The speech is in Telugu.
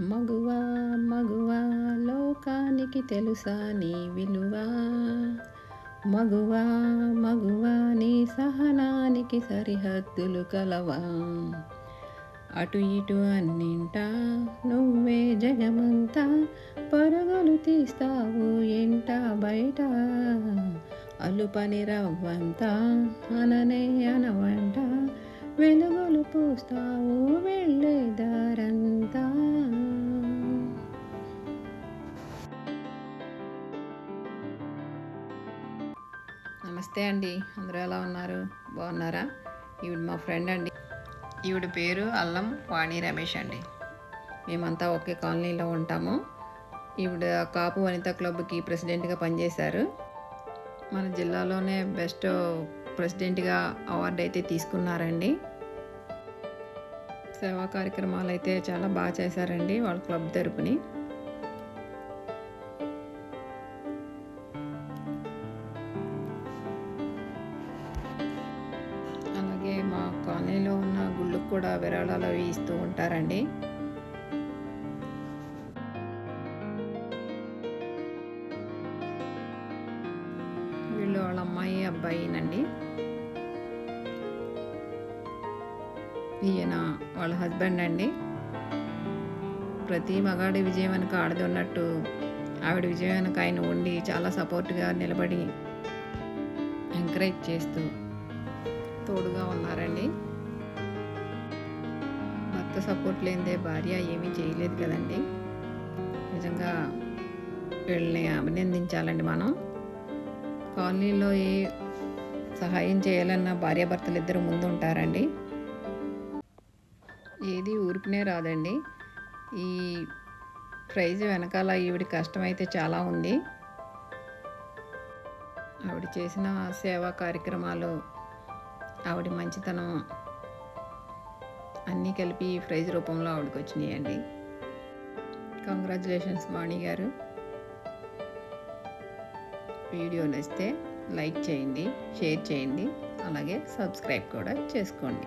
మగువా మగువా లోకానికి తెలుసా నీ విలువ? మగువా మగువా నీ సహనానికి సరిహద్దులు కలవా? అటు ఇటు అన్నింటా నువ్వే జగమంతా పరుగులు తీస్తావు ఎంట బయట. అలుపని రవ్వంతా అననే అనవంట వెలుగులు పూస్తావు వెళ్ళే దారంతా. నమస్తే అండి. అందరూ ఎలా ఉన్నారు? బాగున్నారా? ఈవిడ మా ఫ్రెండ్ అండి. ఈవిడ పేరు అల్లం వాణి రమేష్ అండి. మేమంతా ఒకే కాలనీలో ఉంటాము. ఈవిడ కాపు వనిత క్లబ్కి ప్రెసిడెంట్గా పనిచేశారు. మన జిల్లాలోనే బెస్ట్ ప్రెసిడెంట్గా అవార్డు అయితే తీసుకున్నారండి. సేవా కార్యక్రమాలు అయితే చాలా బాగా చేశారండి వాళ్ళ క్లబ్ తరపుని. కూడా విరాళాలు అవి ఇస్తూ ఉంటారండి. వీళ్ళు వాళ్ళ అమ్మాయి అబ్బాయినండి. ఈయన వాళ్ళ హస్బెండ్ అండి ప్రతి మగాడి విజయం వెనుక ఆడది ఉన్నట్టు ఆవిడ విజయం వెనుక ఆయన ఉండి చాలా సపోర్ట్గా నిలబడి ఎంకరేజ్ చేస్తూ తోడుగా ఉన్నారండి. భర్త సపోర్ట్ లేనిదే భార్య ఏమీ చేయలేదు కదండి. నిజంగా వీళ్ళని అభినందించాలండి మనం. కాలనీలో ఏ సహాయం చేయాలన్నా భార్యాభర్తలు ఇద్దరు ముందు ఉంటారండి. ఏది ఊరికినే రాదండి. ఈ ప్రైజ్ వెనకాల ఈవిడ కష్టమైతే చాలా ఉంది. ఆవిడ చేసిన సేవా కార్యక్రమాలు ఆవిడ మంచితనం అన్నీ కలిపి ఈ ప్రైజ్ రూపంలో ఆవిడకి వచ్చినాయండి కంగ్రాచులేషన్స్ వాణి గారు. వీడియో నచ్చితే లైక్ చేయండి షేర్ చేయండి అలాగే సబ్స్క్రైబ్ కూడా చేసుకోండి.